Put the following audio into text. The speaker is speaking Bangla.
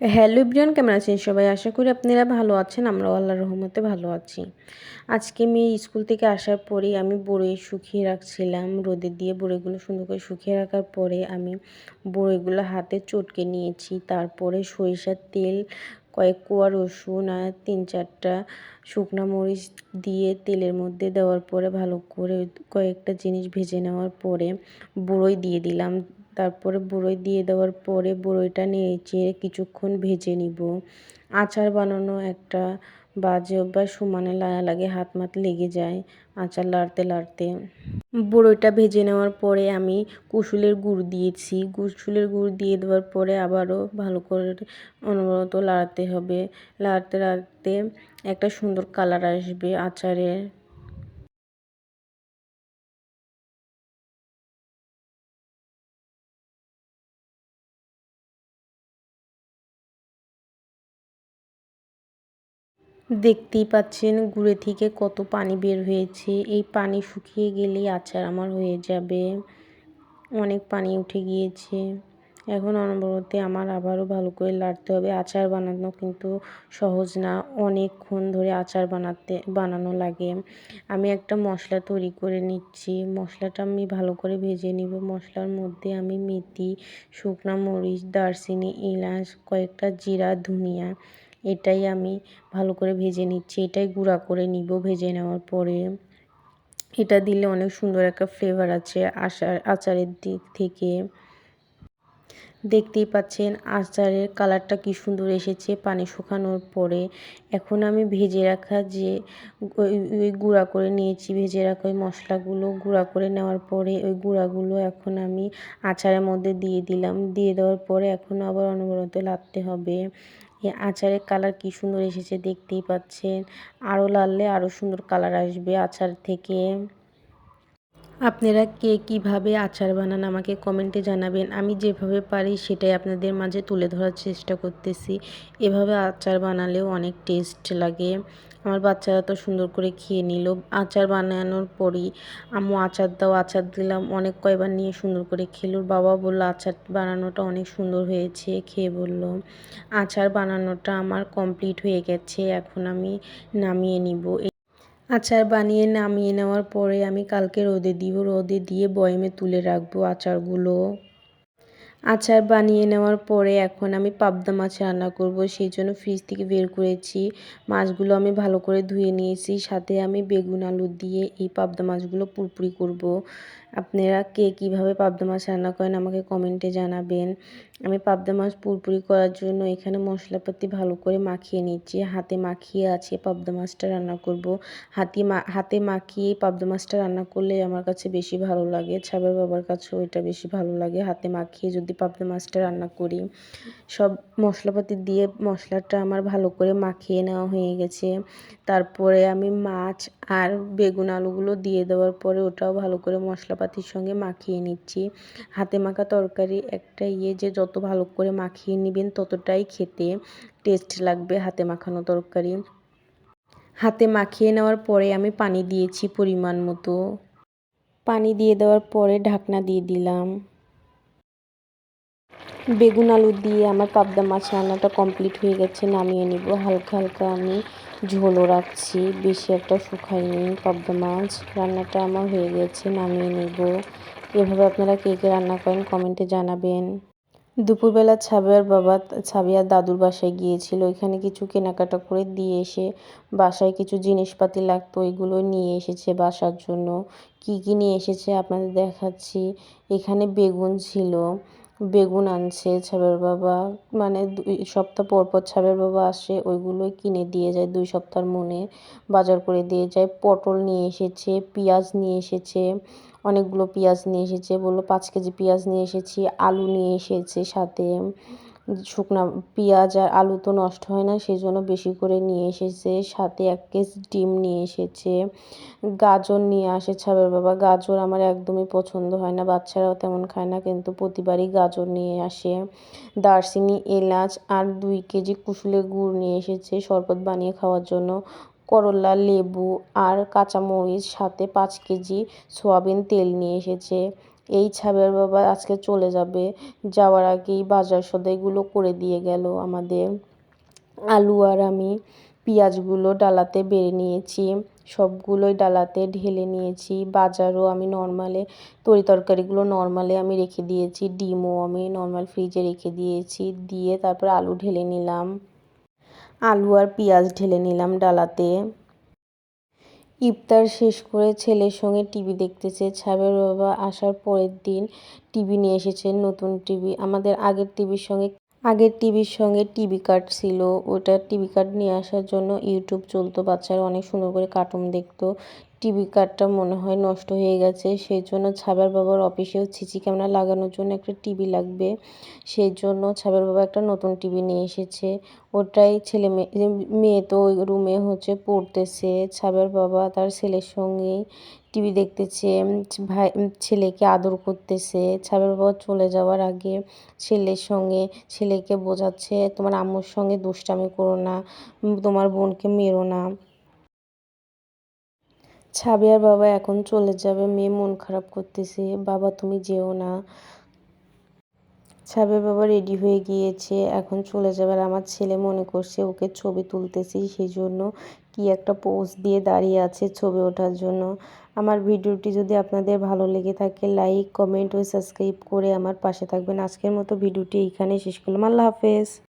হ্যালো ইব্রিয়ান কেমন আছেন সবাই? আশা করি আপনারা ভালো আছেন। আমরাও আল্লাহ রহমতে ভালো আছি। আজকে মেয়ে স্কুল থেকে আসার পরেই আমি বড়ই শুকিয়ে রাখছিলাম। রোদে দিয়ে বড়িগুলো সুন্দর করে শুকিয়ে রাখার পরে আমি বড়িগুলো হাতে চটকে নিয়েছি। তারপরে সরিষার তেল, কয়েক কোয়া রসুন আর তিন চারটা শুকনো মরিচ দিয়ে তেলের মধ্যে দেওয়ার পরে ভালো করে কয়েকটা জিনিস ভেজে নেওয়ার পরে বড়ই দিয়ে দিলাম। তারপরে বড়ই দিয়ে দেওয়ার পরে বড়ইটা নেড়ে কিছুক্ষণ ভেজে নিব। আচার বানানো একটা বাজে অভ্যাস, সমানে লাগা লাগে হাত মাত লেগে যায় আচার লাড়তে লাড়তে। বড়ইটা ভেজে নেওয়ার পরে আমি কুসুলের গুড় দিয়েছি। কুসুলের গুড় দিয়ে দেওয়ার পরে আবারও ভালো করে অনবরত লাড়াতে হবে। লাড়তে লাড়তে একটা সুন্দর কালার আসবে আচারের। দেখতেই পাচ্ছেন গুঁড়ে থেকে কত পানি বের হয়েছে। এই পানি শুকিয়ে গেলেই আচার আমার হয়ে যাবে। অনেক পানি উঠে গিয়েছে। এখন অনবরতে আমার আবারও ভালো করে লাড়তে হবে। আচার বানানো কিন্তু সহজ না। অনেকক্ষণ ধরে আচার বানাতে, বানানো লাগে। আমি একটা মশলা তৈরি করে নিচ্ছি। মশলাটা আমি ভালো করে ভেজে নিব। মশলার মধ্যে আমি মেথি, শুকনো মরিচ, দারচিনি, এলাচ, কয়েকটা জিরা, ধনিয়া এটাই আমি ভালো করে ভেজে নিচ্ছি, এটাই গুঁড়া করে নিব ভেজে নেওয়ার পরে। এটা দিলে অনেক সুন্দর একটা ফ্লেভার আছে আচার আচারের দিক থেকে। দেখতেই পাচ্ছেন আচারের কালারটা কি সুন্দর এসেছে পানি শুকানোর পরে। এখন আমি ভেজে রাখা যে, ওই গুঁড়া করে নিয়েছি, ভেজে রাখা ওই মশলাগুলো গুঁড়া করে নেওয়ার পরে ওই গুঁড়াগুলো এখন আমি আচারের মধ্যে দিয়ে দিলাম। দিয়ে দেওয়ার পরে এখন আবার অনবরত লাগতে হবে। এই আচারের কালার কি সুন্দর এসেছে দেখতেই পাচ্ছেন। আরও লাললে আরও সুন্দর কালার আসবে আচার থেকে। আপনারা কে কীভাবে আচার বানান আমাকে কমেন্টে জানাবেন। আমি যেভাবে পারি সেটাই আপনাদের মাঝে তুলে ধরার চেষ্টা করতেছি। এভাবে আচার বানালেও অনেক টেস্ট লাগে। আমার বাচ্চারা তো সুন্দর করে খেয়ে নিল। আচার বানানোর পরই আম্মু আচার দাও, আচার দিলাম। অনেক কয়বার নিয়ে সুন্দর করে খেলো। বাবা বলল, আচার বানানোটা অনেক সুন্দর হয়েছে। খেয়ে বলল, আচার বানানোটা আমার কমপ্লিট হয়ে গেছে। এখন আমি নামিয়ে নিব। আচার বানিয়ে নামিয়ে নেওয়ার পরে আমি কালকে রোদে দিব, রোদে দিয়ে বয়মে তুলে রাখব আচারগুলো। আচার বানিয়ে নেওয়ার পরে এখন আমি পাবদা মাছ রান্না করব, সেই জন্য ফ্রিজ থেকে বের করেছি। মাছগুলো আমি ভালো করে ধুয়ে নিয়েছি, সাথে আমি বেগুন আলু দিয়ে এই পাবদা মাছগুলো পুরপুরি করব। আপনারা কে কীভাবে পাবদা মাছ রান্না করেন আমাকে কমেন্টে জানাবেন। আমি পাবদা মাছ পুরপুরি করার জন্য এখানে মশলাপাতি ভালো করে মাখিয়ে নিচ্ছি। হাতে মাখিয়ে আছে পাবদা মাছটা রান্না করব। হাতি হাতে মাখিয়ে পাবদা মাছটা রান্না করলে আমার কাছে বেশি ভালো লাগে। ছাবের বাবার কাছেও এটা বেশি ভালো লাগে। হাতে মাখিয়ে যদি পাবদা মাছটা রান্না করি, সব মশলাপাতি দিয়ে মশলাটা আমার ভালো করে মাখিয়ে নেওয়া হয়ে গেছে। তারপরে আমি মাছ আর বেগুন আলুগুলো দিয়ে দেওয়ার পরে ওটাও ভালো করে মশলাপাতির সঙ্গে মাখিয়ে নিচ্ছি। হাতে মাখা তরকারি একটা ইয়ে যে যত ভালো করে মাখিয়ে নেবেন ততটাই খেতে টেস্ট লাগবে হাতে মাখানো তরকারি। হাতে মাখিয়ে নেওয়ার পরে আমি পানি দিয়েছি পরিমাণ মতো। পানি দিয়ে দেওয়ার পরে ঢাকনা দিয়ে দিলাম। বেগুন আলু দিয়ে আমার পাবদা মাছ রান্নাটা কমপ্লিট হয়ে গেছে, নামিয়ে নিব। হালকা হালকা আমি ঝোলও রাখছি, বেশি একটা শুকাইনি পাবদা মাছ। রান্নাটা আমার হয়ে গেছে, নামিয়ে নিব। এভাবে আপনারা কে কে রান্না করেন কমেন্টে জানাবেন। দুপুরবেলা ছাবিয়ার বাবা ছাবিয়ার দাদুর বাসায় গিয়েছিল। এখানে কিছু কেনাকাটা করে দিয়ে এসে বাসায় কিছু জিনিসপাতি লাগতো, ওইগুলো নিয়ে এসেছে বাসার জন্য। কি কি নিয়ে এসেছে আপনাদের দেখাচ্ছি। এখানে বেগুন ছিল বেগুন আনছে, ছাবের বাবা মানে দুই সপ্তাহ পরপর পর ছাবের বাবা আসে, ওইগুলোই কিনে দিয়ে যায়, দুই সপ্তাহের মনে বাজার করে দিয়ে যায়। পটল নিয়ে এসেছে, পেঁয়াজ নিয়ে এসেছে, অনেকগুলো পেঁয়াজ নিয়ে এসেছে, বলল পাঁচ কেজি পেঁয়াজ নিয়ে এসেছি, আলু নিয়ে এসেছে সাথে। শুকনো পেঁয়াজ আর আলু তো নষ্ট হয় না সেই জন্য বেশি করে নিয়ে এসেছে। সাথে এক কেজি ডিম নিয়ে এসেছে। গাজর নিয়ে আসে ছাবের বাবা। গাজর আমার একদমই পছন্দ হয় না, বাচ্চারাও তেমন খায় না, কিন্তু প্রতিবারই গাজর নিয়ে আসে। দারচিনি, এলাচ আর দুই কেজি কুসুলে গুড় নিয়ে এসেছে শরবত বানিয়ে খাওয়ার জন্য। করলা, লেবু আর কাঁচামরিচ, সাথে পাঁচ কেজি সোয়াবিন তেল নিয়ে এসেছে। এই ছাবের বাবা আজকে চলে যাবে। যাওয়ার আগেই বাজার সদাইগুলো করে দিয়ে গেল আমাদের। আলু আর আমি পেঁয়াজগুলো ডালাতে বেড়ে নিয়েছি। সবগুলোই ডালাতে ঢেলে নিয়েছি। বাজারও আমি নর্মালে, তরি তরকারিগুলো নর্মালে আমি রেখে দিয়েছি। ডিমও আমি নর্মাল ফ্রিজে রেখে দিয়েছি। দিয়ে তারপর আলু ঢেলে নিলাম। আলু আর পেঁয়াজ ঢেলে নিলাম ডালাতে। ইফতার শেষ করে ছেলের সঙ্গে টিভি দেখতেছে ছাবের বাবা আসার পরের দিন টিভি নিয়ে এসেছে নতুন টিভি। আমাদের আগের টিভির সঙ্গে, আগের টিভির সঙ্গে টিভি কার্ড ছিল। ওটা টিভি কার্ড নিয়ে আসার জন্য ইউটিউব চলতো, বাচ্চারা অনেক সুন্দর করে কার্টুন দেখতো। টিভি কার্ডটা মনে হয় নষ্ট হয়ে গেছে, সেই জন্য ছাবের বাবার অফিসেও সিসি ক্যামেরা লাগানোর জন্য একটা টিভি লাগবে। সেই জন্য ছাবের বাবা একটা নতুন টিভি নিয়ে এসেছে। ওটাই ছেলে মেয়ে মেয়ে তো ওই রুমে হচ্ছে পড়তেছে। ছাবের বাবা তার ছেলের সঙ্গেই টিভি দেখতেছে, ভাই, ছেলেকে আদর করতেছে। ছাবের বাবা চলে যাওয়ার আগে ছেলের সঙ্গে ছেলেকে বোঝাচ্ছে, তোমার আম্মুর সঙ্গে দুষ্টামি করো না, তোমার বোনকে মেরো না। ছাবিয়ার বাবা এখন চলে যাবে, মেয়ে মন খারাপ করতেছে, বাবা তুমি যেও না। ছাবের বাবা রেডি হয়ে গিয়েছে, এখন চলে যাবে আর আমার ছেলে মনে করছে ওকে ছবি তুলতেছি সেই জন্য কি একটা পোজ দিয়ে দাঁড়িয়ে আছে ছবি ওঠার জন্য। আমার ভিডিওটি যদি আপনাদের ভালো লেগে থাকে লাইক কমেন্ট ও সাবস্ক্রাইব করে আমার পাশে থাকবেন। আজকের মতো ভিডিওটি এইখানে শেষ করলাম। আল্লাহ হাফেজ।